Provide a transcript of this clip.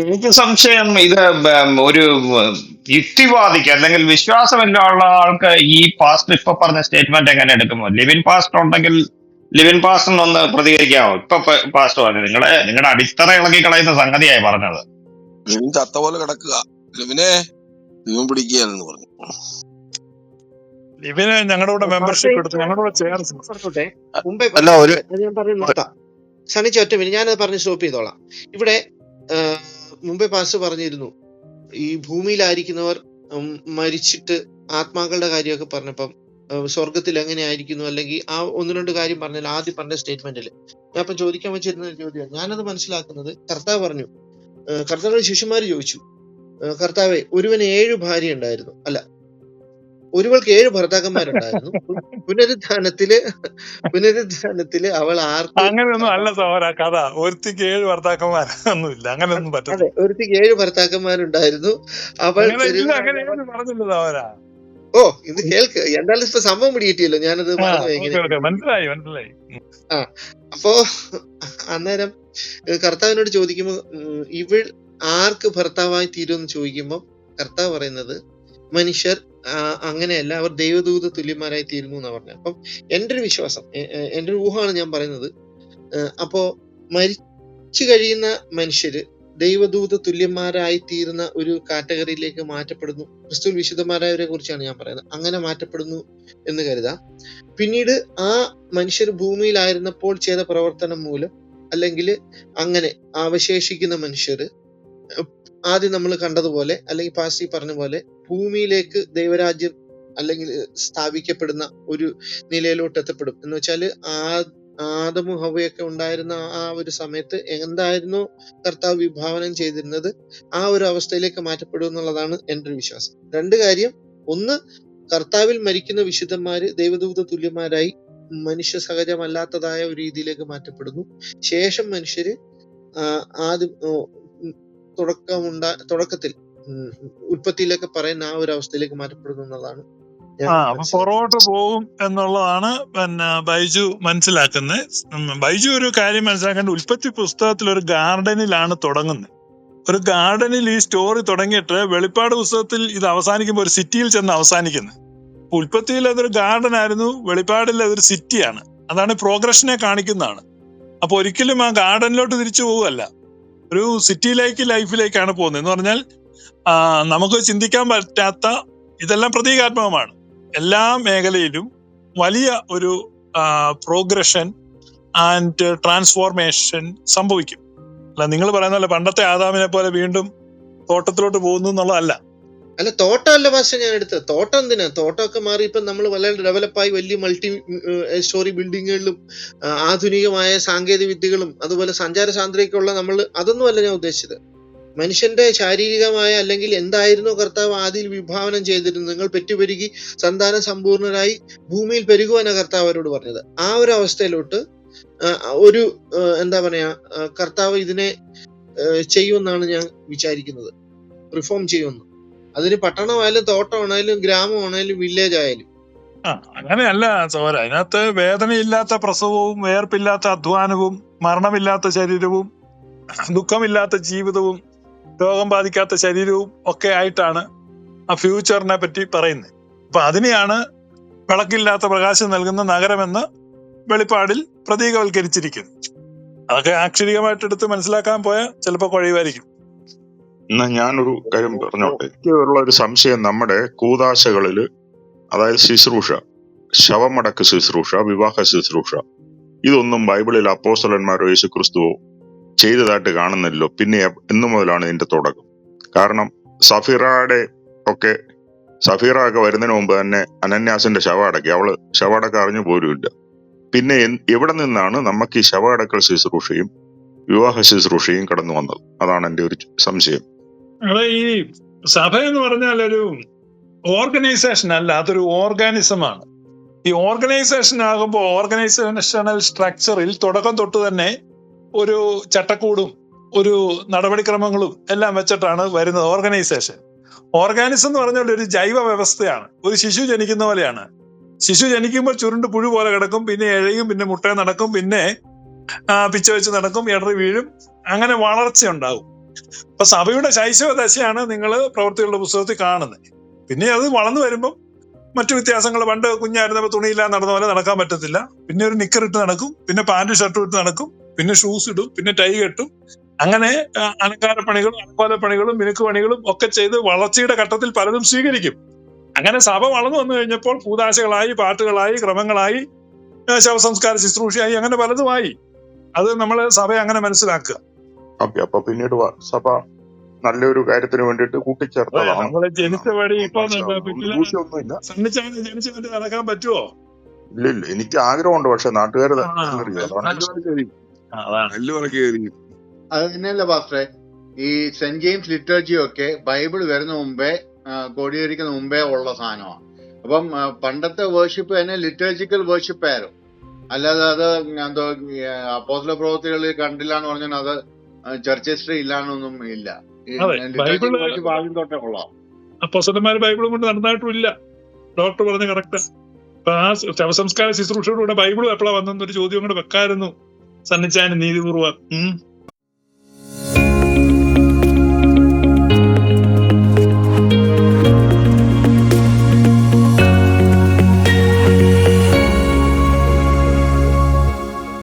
എനിക്ക് സംശയം ഇത് ഒരു യുക്തിവാദിക്ക് അല്ലെങ്കിൽ വിശ്വാസമില്ല ആൾക്ക് ഈ പാസ്റ്റ് ഇപ്പൊ പറഞ്ഞ സ്റ്റേറ്റ്മെന്റ് എങ്ങനെ എടുക്കുമോ? ലിവിൻ പാസ്റ്റ് ഉണ്ടെങ്കിൽ ലിവിൻ പാസ്റ്റിന് ഒന്ന് പ്രതികരിക്കാമോ ഇപ്പൊ പാസ്റ്റ് പറഞ്ഞു നിങ്ങളെ നിങ്ങളുടെ അടിത്തറ ഇളകി കളയുന്ന സംഗതിയായി പറഞ്ഞത്. ലിവിൻ ചത്ത പോലെ കിടക്കുക. ലിവിനെ ലിവിൻ പിടിക്കുകയെന്ന് പറഞ്ഞു. ഇവന് ഞങ്ങളുടെ കൂടെ മെമ്പർഷിപ്പ് എടുത്ത് ഞങ്ങളുടെ കൂടെ ചേർന്ന് മുമ്പേ അല്ല ഒരു ഞാൻ പറഞ്ഞു സ്റ്റോപ്പ് ചെയ്തോളാം. ഇവിടെ മുമ്പേ പാസ് പറഞ്ഞിരുന്നു ഈ ഭൂമിയിലായിരിക്കുന്നവർ മരിച്ചിട്ട് ആത്മാക്കളുടെ കാര്യമൊക്കെ പറഞ്ഞപ്പം സ്വർഗത്തിൽ എങ്ങനെയായിരിക്കുന്നു അല്ലെങ്കിൽ ആ ഒന്ന് രണ്ട് കാര്യം പറഞ്ഞാൽ ആദ്യം പറഞ്ഞ സ്റ്റേറ്റ്മെന്റിൽ ഞാൻ അപ്പം ചോദിക്കാൻ വെച്ചിരുന്ന ചോദ്യം ഞാനത് മനസ്സിലാക്കുന്നത് കർത്താവ് പറഞ്ഞു. കർത്താവ് ശിഷ്യന്മാര് ചോദിച്ചു. കർത്താവെ ഒരുവന് ഏഴ് ഭാര്യ ഉണ്ടായിരുന്നു അല്ല ഒരുവൾക്ക് ഏഴ് ഭർത്താക്കന്മാരുണ്ടായിരുന്നു. പുനരുദ്ധാനത്തിൽ പുനരുദ്ധാനത്തിൽ അവൾ ആർക്ക് അങ്ങനെയൊന്നും അല്ല സഹോദര കഥ. ഒരുത്തിക്ക് ഏഴ് ഭർത്താക്കന്മാരൊന്നും ഇല്ല അങ്ങനെയൊന്നും പറ്റില്ല അതെ ഒരുത്തിക്ക് ഏഴ് ഭർത്താക്കന്മാരുണ്ടായിരുന്നു. അവൾ പറഞ്ഞില്ല സഹോദര ഓ ഇത് കേൾക്ക്. എന്തായാലും ഇപ്പൊ സംഭവം പിടികിട്ടിയല്ലോ ഞാനത് മനസ്സിലായി മനസ്സിലായി. ആ അപ്പോ അന്നേരം കർത്താവിനോട് ചോദിക്കുമ്പോ ഇവൾ ആർക്ക് ഭർത്താവായി തീരുമെന്ന് ചോദിക്കുമ്പോൾ കർത്താവ് പറയുന്നത് മനുഷ്യർ അങ്ങനെയല്ല. അവർ ദൈവദൂത തുല്യന്മാരായി തീരുന്നു എന്നാ പറഞ്ഞത്. അപ്പം എന്റെ ഒരു വിശ്വാസം എന്റെ ഒരു ഊഹമാണ് ഞാൻ പറയുന്നത്. അപ്പോ മരിച്ചു കഴിയുന്ന മനുഷ്യര് ദൈവദൂത തുല്യന്മാരായി തീരുന്ന ഒരു കാറ്റഗറിയിലേക്ക് മാറ്റപ്പെടുന്നു. ക്രിസ്തു വിശുദ്ധന്മാരായവരെ കുറിച്ചാണ് ഞാൻ പറയുന്നത്. അങ്ങനെ മാറ്റപ്പെടുന്നു എന്ന് കരുതാം. പിന്നീട് ആ മനുഷ്യർ ഭൂമിയിലായിരുന്നപ്പോൾ ചെയ്ത പ്രവർത്തനം മൂലം അല്ലെങ്കിൽ അങ്ങനെ അവശേഷിക്കുന്ന മനുഷ്യര് ആദ്യം നമ്മൾ കണ്ടതുപോലെ അല്ലെങ്കിൽ പാസി പറഞ്ഞ പോലെ ഭൂമിയിലേക്ക് ദൈവരാജ്യം അല്ലെങ്കിൽ സ്ഥാപിക്കപ്പെടുന്ന ഒരു നിലയിലോട്ട് എത്തപ്പെടും. എന്ന് വെച്ചാൽ ആ ആദമു ഹവയൊക്കെ ഉണ്ടായിരുന്ന ആ ഒരു സമയത്ത് എന്തായിരുന്നു കർത്താവ് വിഭാവനം ചെയ്തിരുന്നത്? ആ ഒരു അവസ്ഥയിലേക്ക് മാറ്റപ്പെടും എന്നുള്ളതാണ് എന്റെ ഒരു വിശ്വാസം. രണ്ട് കാര്യം. ഒന്ന് കർത്താവിൽ മരിക്കുന്ന വിശുദ്ധന്മാര് ദൈവദൂത തുല്യന്മാരായി മനുഷ്യ സഹജമല്ലാത്തതായ ഒരു രീതിയിലേക്ക് മാറ്റപ്പെടുന്നു. ശേഷം മനുഷ്യര് ആദ്യം തുടക്കമുണ്ടാ തുടക്കത്തിൽ ഉൽപ്പത്തിയിലൊക്കെ പറയുന്ന ആ ഒരു അവസ്ഥയിലേക്ക് മാറ്റപ്പെടുന്നു എന്നുള്ളതാണ് പുറകോട്ട് പോകും എന്നുള്ളതാണ് പിന്നെ ബൈജു മനസ്സിലാക്കുന്നത്. ബൈജു ഒരു കാര്യം മനസ്സിലാക്കേണ്ട. ഉൽപ്പത്തി പുസ്തകത്തിൽ ഒരു ഗാർഡനിലാണ് തുടങ്ങുന്നത്. ഒരു ഗാർഡനിൽ ഈ സ്റ്റോറി തുടങ്ങിയിട്ട് വെളിപ്പാട് പുസ്തകത്തിൽ ഇത് അവസാനിക്കുമ്പോൾ ഒരു സിറ്റിയിൽ ചെന്ന് അവസാനിക്കുന്നു. ഉൽപ്പത്തിയിൽ അതൊരു ഗാർഡൻ ആയിരുന്നു വെളിപ്പാടിൽ അതൊരു സിറ്റിയാണ്. അതാണ് പ്രോഗ്രഷനെ കാണിക്കുന്നതാണ്. അപ്പൊ ഒരിക്കലും ആ ഗാർഡനിലോട്ട് തിരിച്ചു പോവുകയല്ല. ഒരു സിറ്റിയിലേക്ക് ലൈഫിലേക്കാണ് പോകുന്നത്. എന്ന് പറഞ്ഞാൽ നമുക്ക് ചിന്തിക്കാൻ പറ്റാത്ത ഇതെല്ലാം പ്രതീകാത്മകമാണ്. എല്ലാ മേഖലയിലും വലിയ ഒരു പ്രോഗ്രഷൻ ആൻഡ് ട്രാൻസ്ഫോർമേഷൻ സംഭവിക്കും. അല്ല നിങ്ങൾ പറയുന്ന പോലെ പണ്ടത്തെ ആദാമിനെ പോലെ വീണ്ടും തോട്ടത്തിലോട്ട് പോകുന്നു എന്നുള്ളതല്ല. അല്ല തോട്ടമല്ല ഭാഷ ഞാൻ എടുത്തത്. തോട്ടം എന്തിനാ? തോട്ടമൊക്കെ മാറി ഇപ്പൊ നമ്മൾ വളരെ ഡെവലപ്പായി വലിയ മൾട്ടി സ്റ്റോറി ബിൽഡിങ്ങുകളിലും ആധുനികമായ സാങ്കേതിക വിദ്യകളും അതുപോലെ സഞ്ചാര സാന്ദ്രതയൊക്കെയുള്ള നമ്മൾ അതൊന്നുമല്ല ഞാൻ ഉദ്ദേശിച്ചത്. മനുഷ്യന്റെ ശാരീരികമായ അല്ലെങ്കിൽ എന്തായിരുന്നു കർത്താവ് ആദിയിൽ വിഭാവനം ചെയ്തിരുന്നത്? നിങ്ങൾ പെറ്റുപെരുകി സന്താന സമ്പൂർണരായി ഭൂമിയിൽ പെരുകുവാനാ കർത്താവ് അവരോട് പറഞ്ഞത്. ആ ഒരു അവസ്ഥയിലോട്ട് ഒരു എന്താ പറയാ കർത്താവ് ഇതിനെ ചെയ്യുമെന്നാണ് ഞാൻ വിചാരിക്കുന്നത്. റിഫോം ചെയ്യുമെന്ന്. അതിന് പട്ടണമായാലും തോട്ടമാണേലും ഗ്രാമമാണേലും വില്ലേജ് ആയാലും അങ്ങനെയല്ല സോര അതിനകത്ത് വേദനയില്ലാത്ത പ്രസവവും വേർപ്പില്ലാത്ത അധ്വാനവും മരണമില്ലാത്ത ശരീരവും ദുഃഖമില്ലാത്ത ജീവിതവും രോഗം ബാധിക്കാത്ത ശരീരവും ഒക്കെ ആയിട്ടാണ് ആ ഫ്യൂച്ചറിനെ പറ്റി പറയുന്നത്. അപ്പൊ അതിനെയാണ് വിളക്കില്ലാത്ത പ്രകാശം നൽകുന്ന നഗരമെന്ന് വെളിപ്പാടിൽ പ്രതീകവൽക്കരിച്ചിരിക്കുന്നു. അതൊക്കെ ആക്ഷരികമായിട്ട് എടുത്ത് മനസ്സിലാക്കാൻ പോയാൽ ചിലപ്പോൾ കഴിയുമായിരിക്കും. എന്നാ ഞാനൊരു കാര്യം പറഞ്ഞോട്ടെ? ഉള്ള ഒരു സംശയം നമ്മുടെ കൂതാശകളിൽ അതായത് ശുശ്രൂഷ ശവമടക്ക് ശുശ്രൂഷ വിവാഹ ശുശ്രൂഷ ഇതൊന്നും ബൈബിളിൽ അപ്പോസ്റ്റലന്മാരോ യേശു ക്രിസ്തുവോ ചെയ്തതായിട്ട് കാണുന്നില്ലല്ലോ. പിന്നെ എന്നു മുതലാണ് ഇതിന്റെ തുടക്കം. കാരണം സഫീറയുടെ ഒക്കെ സഫീറ ഒക്കെ വരുന്നതിന് മുമ്പ് തന്നെ അനന്യാസിന്റെ ശവ അടക്കി. അവൾ ശവ അടക്കം അറിഞ്ഞു പോലുമില്ല പിന്നെ എവിടെ നിന്നാണ് നമുക്ക് ഈ ശവ അടക്കൽ ശുശ്രൂഷയും വിവാഹ ശുശ്രൂഷയും കടന്നു വന്നത്? അതാണ് എന്റെ ഒരു സംശയം. അവിടെ ഈ സഭ എന്ന് പറഞ്ഞാൽ ഒരു ഓർഗനൈസേഷൻ അല്ല അതൊരു ഓർഗാനിസമാണ്. ഈ ഓർഗനൈസേഷൻ ആകുമ്പോൾ ഓർഗനൈസേഷണൽ സ്ട്രക്ചറിൽ തുടക്കം തൊട്ട് തന്നെ ഒരു ചട്ടക്കൂടും ഒരു നടപടിക്രമങ്ങളും എല്ലാം വെച്ചിട്ടാണ് വരുന്നത് ഓർഗനൈസേഷൻ. ഓർഗാനിസം എന്ന് പറഞ്ഞാൽ ഒരു ജൈവ വ്യവസ്ഥയാണ്. ഒരു ശിശു ജനിക്കുന്ന പോലെയാണ്. ശിശു ജനിക്കുമ്പോൾ ചുരുണ്ട് പുഴു പോലെ കിടക്കും പിന്നെ എഴയും പിന്നെ മുട്ട നടക്കും പിന്നെ പിച്ച വെച്ച് നടക്കും ഇടറി വീഴും അങ്ങനെ വളർച്ച ഉണ്ടാവും അപ്പൊ സഭയുടെ ശൈശവ ദശയാണ് നിങ്ങൾ പ്രവർത്തികളുടെ പുസ്തകത്തിൽ കാണുന്നത്. പിന്നെ അത് വളർന്നു വരുമ്പം മറ്റു വ്യത്യാസങ്ങൾ പണ്ട് കുഞ്ഞായിരുന്നപ്പോൾ തുണിയില്ലാതെ നടന്ന പോലെ നടക്കാൻ പറ്റത്തില്ല. പിന്നെ ഒരു നിക്കർ ഇട്ട് നടക്കും പിന്നെ പാന്റ് ഷർട്ട് ഇട്ട് നടക്കും പിന്നെ ഷൂസ് ഇടും പിന്നെ ടൈ കെട്ടും. അങ്ങനെ അലങ്കാര പണികളും അലങ്കോല പണികളും മിനുക്ക് പണികളും ഒക്കെ ചെയ്ത് വളർച്ചയുടെ ഘട്ടത്തിൽ പലതും സ്വീകരിക്കും. അങ്ങനെ സഭ വളർന്നു വന്നു കഴിഞ്ഞപ്പോൾ പൂതാശകളായി പാട്ടുകളായി ക്രമങ്ങളായി ശവസംസ്കാര ശുശ്രൂഷയായി അങ്ങനെ പലതുമായി. അത് നമ്മൾ സഭയെ അങ്ങനെ മനസ്സിലാക്കുക. ഓക്കെ അപ്പൊ പിന്നീട് വ- സഭ നല്ലൊരു കാര്യത്തിന് വേണ്ടിയിട്ട് കൂട്ടിച്ചേർത്തതാണ്. ദൂഷ്യമൊന്നുമില്ല നടക്കാൻ പറ്റുമോ ഇല്ല ഇല്ല എനിക്ക് ആഗ്രഹമുണ്ട് പക്ഷെ നാട്ടുകാർ അത് തന്നെയല്ല പാസ്റ്ററെ? ഈ സെന്റ് ജെയിംസ് ലിറ്റർജി ഒക്കെ ബൈബിൾ വരുന്ന മുമ്പേ കോടിയേരിക്കുന്ന മുമ്പേ ഉള്ള സാധനമാണ്. അപ്പം പണ്ടത്തെ വേർഷിപ്പ് തന്നെ ലിറ്ററേച്ചിക്കൽ വേർഷിപ്പ് ആയിരുന്നു. അല്ലാതെ അത് എന്തോ അപ്പോസ്ല പ്രവൃത്തികളിൽ കണ്ടില്ലാന്ന് പറഞ്ഞാൽ അത് ചർച്ച് ഹിസ്റ്ററി ഇല്ലാന്നൊന്നും ഇല്ല. അതെ, ബൈബിൾ കൊണ്ട് നടന്നായിട്ടും ഇല്ല ഡോക്ടർ പറഞ്ഞ കറക്റ്റ്. അപ്പൊ ആ ശവസംസ്കാര ശുശ്രൂഷയോടുകൂടെ ബൈബിളും എപ്പോഴാ വന്നെന്നൊരു ചോദ്യം കൂടെ വെക്കായിരുന്നു. സന്നിച്ചാൻ നീതിപൂർവം ഉം.